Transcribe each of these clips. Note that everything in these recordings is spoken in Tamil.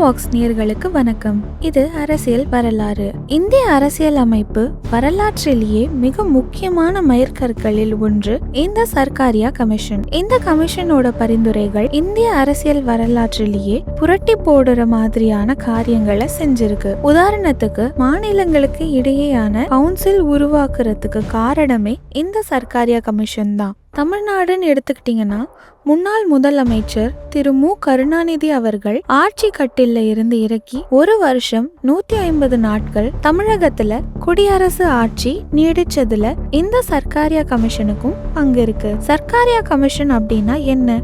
வாக்ஸ் நேர்களுக்கு வணக்கம். இது அரசியல் வரலாறு. இந்திய அரசியல் அமைப்பு வரலாற்றிலேயே மிக முக்கியமான மைற்கற்களில் ஒன்று இந்த சர்க்காரியா கமிஷன். இந்த கமிஷனோட பரிந்துரைகள் இந்திய அரசியல் வரலாற்றிலேயே புரட்டி போடுற மாதிரியான காரியங்களை செஞ்சிருக்கு. உதாரணத்துக்கு மாநிலங்களுக்கு இடையேயான கவுன்சில் உருவாக்குறதுக்கு காரணமே இந்த சர்க்காரியா கமிஷன் தான். தமிழ்நாடுன்னு எடுத்துக்கிட்டிங்கன்னா முன்னாள் முதலமைச்சர் திரு. மு. கருணாநிதி அவர்கள் ஆட்சி கட்டில இருந்து இறக்கி ஒரு வருஷம் நூத்தி ஐம்பது நாட்கள் தமிழகத்துல குடியரசு ஆட்சி நீடிச்சதுல இந்த சர்க்காரியா கமிஷனுக்கும் பங்கு இருக்கு. சர்க்காரியா கமிஷன் அப்படின்னா என்ன?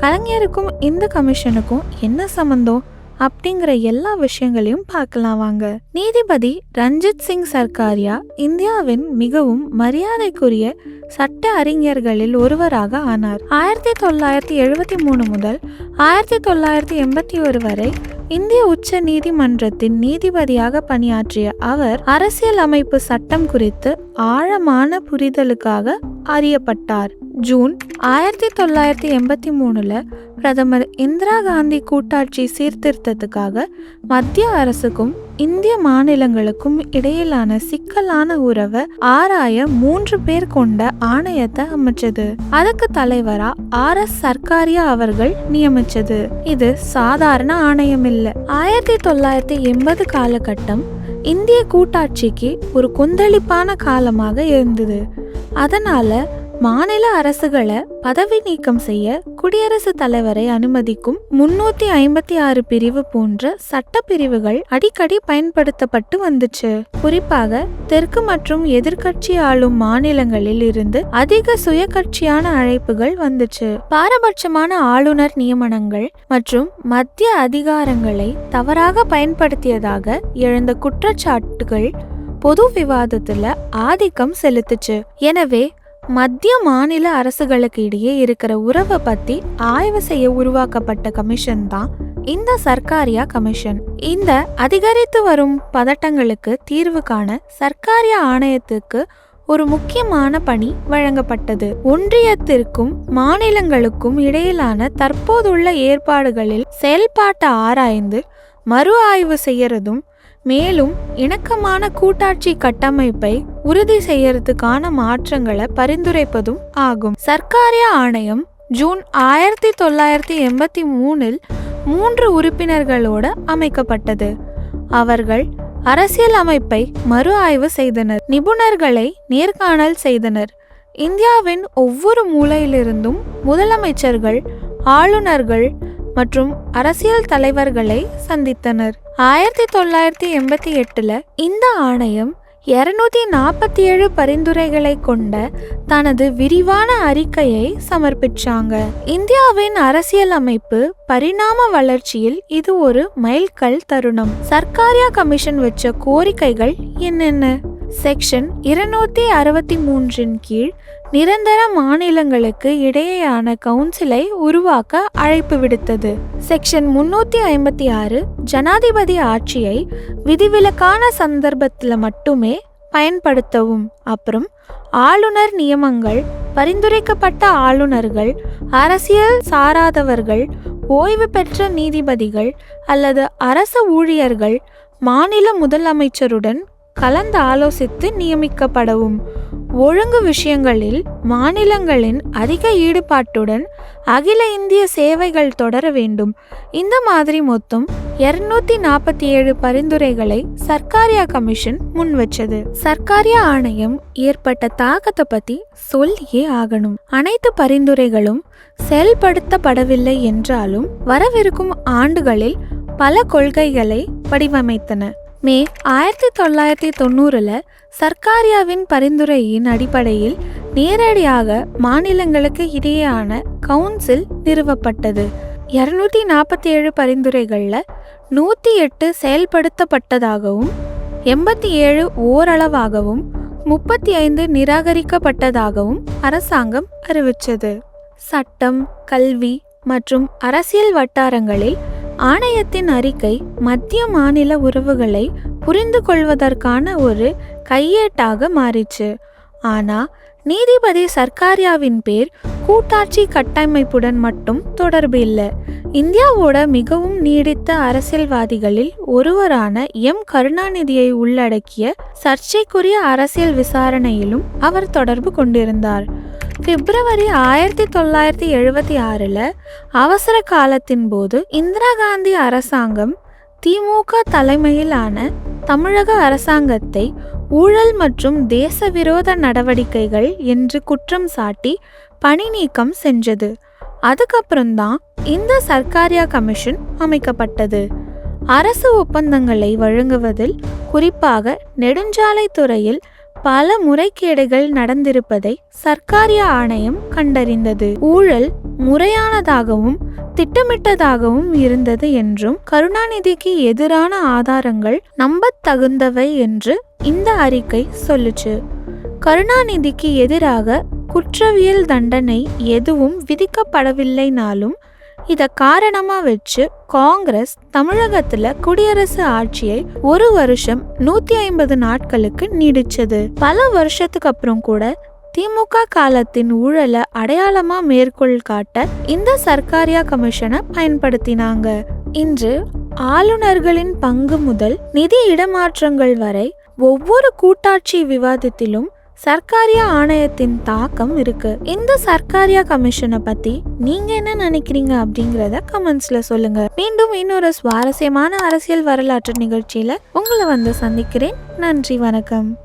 கலைஞருக்கும் இந்த கமிஷனுக்கும் என்ன சம்பந்தம்? அப்படிங்கிற எல்லா விஷயங்களையும் பார்க்கலாம் வாங்க. நீதிபதி ரஞ்சித் சிங் சர்க்காரியா இந்தியாவின் மிகவும் மரியாதைக்குரிய சட்ட அறிஞர்களில் ஒருவராக ஆனார். ஆயிரத்தி தொள்ளாயிரத்தி எழுபத்தி மூணு முதல் ஆயிரத்தி தொள்ளாயிரத்தி எண்பத்தி ஒரு வரை இந்திய உச்ச நீதிமன்றத்தின் நீதிபதியாக பணியாற்றிய அவர் அரசியல் அமைப்பு சட்டம் குறித்து ஆழமான புரிதலுக்காக அறியப்பட்டார். ஜூன் ஆயிரத்தி தொள்ளாயிரத்தி எண்பத்தி மூணுல பிரதமர் இந்திரா காந்தி கூட்டாட்சி சீர்திருத்தத்துக்காக மத்திய அரசுக்கும் இந்திய மாநிலங்களுக்கும் இடையிலான சிக்கலான உறவை ஆராய மூன்று பேர் கொண்ட ஆணையத்தை அமைச்சது. அதுக்கு தலைவரா ஆர் எஸ் சர்க்காரியா அவர்கள் நியமிச்சது. இது சாதாரண ஆணையம் இல்லை ஆயிரத்தி தொள்ளாயிரத்தி எண்பது காலகட்டம் இந்திய கூட்டாட்சிக்கு ஒரு கொந்தளிப்பான காலமாக இருந்தது. அதனால மாநில அரசுகளை பதவி நீக்கம் செய்ய குடியரசுத் தலைவரை அனுமதிக்கும் முன்னூத்தி ஐம்பத்தி ஆறு பிரிவு போன்ற சட்ட பிரிவுகள் அடிக்கடி பயன்படுத்தப்பட்டு வந்துச்சு. குறிப்பாக தெற்கு மற்றும் எதிர்க்கட்சி ஆளும் மாநிலங்களில் இருந்து அதிக சுய கட்சியான அழைப்புகள் வந்துச்சு. பாரபட்சமான ஆளுநர் நியமனங்கள் மற்றும் மத்திய அதிகாரங்களை தவறாக பயன்படுத்தியதாக எழுந்த குற்றச்சாட்டுகள் பொது விவாதத்துல ஆதிக்கம் செலுத்துச்சு. எனவே மத்திய மாநில அரசுகளுக்கு இடையே இருக்கிற உறவை பத்தி ஆய்வு செய்ய உருவாக்கப்பட்ட கமிஷன் தான் இந்த சர்க்காரியா கமிஷன். இந்த அதிகரித்து வரும் பதட்டங்களுக்கு தீர்வு காண சர்க்காரியா ஆணையத்துக்கு ஒரு முக்கியமான பணி வழங்கப்பட்டது. ஒன்றியத்திற்கும் மாநிலங்களுக்கும் இடையிலான தற்போதுள்ள ஏற்பாடுகளில் செயல்பாட்டை ஆராய்ந்து மறு ஆய்வு செய்யறதும் மேலும் இணக்கமான கூட்டாட்சி கட்டமைப்பை உறுதி செய்யறதுக்கான மாற்றங்களை பரிந்துரைப்பதும் ஆகும். சர்க்காரிய ஆணையம் ஜூன் ஆயிரத்தி தொள்ளாயிரத்தி எண்பத்தி மூணில் மூன்று உறுப்பினர்களோடு அமைக்கப்பட்டது. அவர்கள் அரசியல் அமைப்பை மறு ஆய்வு செய்தனர். நிபுணர்களை நேர்காணல் செய்தனர். இந்தியாவின் ஒவ்வொரு மூலையிலிருந்தும் முதலமைச்சர்கள் ஆளுநர்கள் மற்றும் அரசியல் தலைவர்களை சந்தித்தனர். ஆயிரத்தி தொள்ளாயிரத்தி எண்பத்தி எட்டில் இந்த ஆணையம் இருநூத்தி நாற்பத்தி ஏழு பரிந்துரைகளை கொண்ட தனது விரிவான அறிக்கையை சமர்ப்பிச்சாங்க. இந்தியாவின் அரசியலமைப்பு பரிணாம வளர்ச்சியில் இது ஒரு மைல்கல் தருணம். சர்க்காரியா கமிஷன் வச்ச கோரிக்கைகள் என்னென்ன? செக்ஷன் இருநூத்தி அறுபத்தி மூன்றின் கீழ் நிரந்தர மாநிலங்களுக்கு இடையேயான கவுன்சிலை உருவாக்க அழைப்பு விடுத்தது. செக்ஷன் முன்னூத்தி ஐம்பத்தி ஆறு ஜனாதிபதி ஆட்சியை விதிவிலக்கான சந்தர்ப்பத்தில் மட்டுமே பயன்படுத்தவும். அப்புறம் ஆளுநர் நியமங்கள் பரிந்துரைக்கப்பட்ட ஆளுநர்கள் அரசியல் சாராதவர்கள் ஓய்வு பெற்ற நீதிபதிகள் அல்லது அரச ஊழியர்கள் மாநில முதலமைச்சருடன் கலந்து ஆலோசித்து நியமிக்கப்படவும். ஒழுங்கு விஷயங்களில் மாநிலங்களின் அதிக ஈடுபாட்டுடன் அகில இந்திய சேவைகள் தொடர வேண்டும். இந்த மாதிரி மொத்தம் இருநூத்தி நாற்பத்தி ஏழு பரிந்துரைகளை சர்க்காரியா கமிஷன் முன்வச்சது. சர்க்காரியா ஆணையம் ஏற்பட்ட தாக்கத்தை பத்தி சொல்லியே ஆகணும். அனைத்து பரிந்துரைகளும் செயல்படுத்தப்படவில்லை என்றாலும் வரவிருக்கும் ஆண்டுகளில் பல கொள்கைகளை வடிவமைத்தன. மே ஆயிரத்தி தொள்ளாயிரத்தி தொண்ணூறுல சர்க்காரியாவின் பரிந்துரையின் அடிப்படையில் நேரடியாக மாநிலங்களுக்கு இடையேயான கவுன்சில் நிறுவப்பட்டது. இருநூத்தி நாற்பத்தி ஏழு பரிந்துரைகளில் நூற்றி எட்டு செயல்படுத்தப்பட்டதாகவும் எண்பத்தி ஏழு ஓரளவாகவும் முப்பத்தி ஐந்து நிராகரிக்கப்பட்டதாகவும் அரசாங்கம் அறிவித்தது. சட்டம் கல்வி மற்றும் அரசியல் வட்டாரங்களில் ஆணையத்தின் அறிக்கை மத்திய மாநில உறவுகளை புரிந்து கொள்வதற்கான ஒரு கையேட்டாக மாறிச்சு. ஆனா நீதிபதி சர்க்காரியாவின் பேர் கூட்டாட்சி கட்டமைப்புடன் மட்டும் தொடர்பு இல்லை. இந்தியாவோட மிகவும் நீடித்த அரசியல்வாதிகளில் ஒருவரான எம். கருணாநிதியை உள்ளடக்கிய சர்ச்சைக்குரிய அரசியல் விசாரணையிலும் அவர் தொடர்பு கொண்டிருந்தார். பிப்ரவரி ஆயிரத்தி தொள்ளாயிரத்தி எழுபத்தி ஆறில் அவசர காலத்தின் போது இந்திரா காந்தி அரசாங்கம் திமுக தலைமையிலான தமிழக அரசாங்கத்தை ஊழல் மற்றும் தேச விரோத நடவடிக்கைகள் என்று குற்றம் சாட்டி பணி நீக்கம் செஞ்சது. அதுக்கப்புறம்தான் இந்த சர்க்காரியா கமிஷன் அமைக்கப்பட்டது. அரசு ஒப்பந்தங்களை வழங்குவதில் குறிப்பாக நெடுஞ்சாலை துறையில் பல முறைகேடுகள் நடந்திருப்பதை சர்க்காரிய ஆணையம் கண்டறிந்தது. ஊழல் முறையானதாகவும் திட்டமிட்டதாகவும் இருந்தது என்றும் கருணாநிதிக்கு எதிரான ஆதாரங்கள் நம்பத்தகுந்தவை என்று இந்த அறிக்கை சொல்லுச்சு. கருணாநிதிக்கு எதிராக குற்றவியல் தண்டனை எதுவும் விதிக்கப்படவில்லைனாலும் இதை காரணமாக வச்சு காங்கிரஸ் தமிழகத்துல குடியரசு ஆட்சியை ஒரு வருஷம் நூத்தி ஐம்பது நாட்களுக்கு நீடிச்சது. பல வருஷத்துக்கு அப்புறம் கூட திமுக காலத்தின் ஊழலை அடையாளமா மேற்கோள் காட்ட இந்த சர்க்காரியா கமிஷனை பயன்படுத்தினாங்க. இன்று ஆளுநர்களின் பங்கு முதல் நிதி இடமாற்றங்கள் வரை ஒவ்வொரு கூட்டாட்சி விவாதத்திலும் சர்க்காரியா ஆணையத்தின் தாக்கம் இருக்கு. இந்த சர்க்காரியா கமிஷனை பத்தி நீங்க என்ன நினைக்கிறீங்க அப்படிங்கறத கமெண்ட்ஸ்ல சொல்லுங்க. மீண்டும் இன்னொரு சுவாரஸ்யமான அரசியல் வரலாற்று நிகழ்ச்சியில உங்களை வந்து சந்திக்கிறேன். நன்றி வணக்கம்.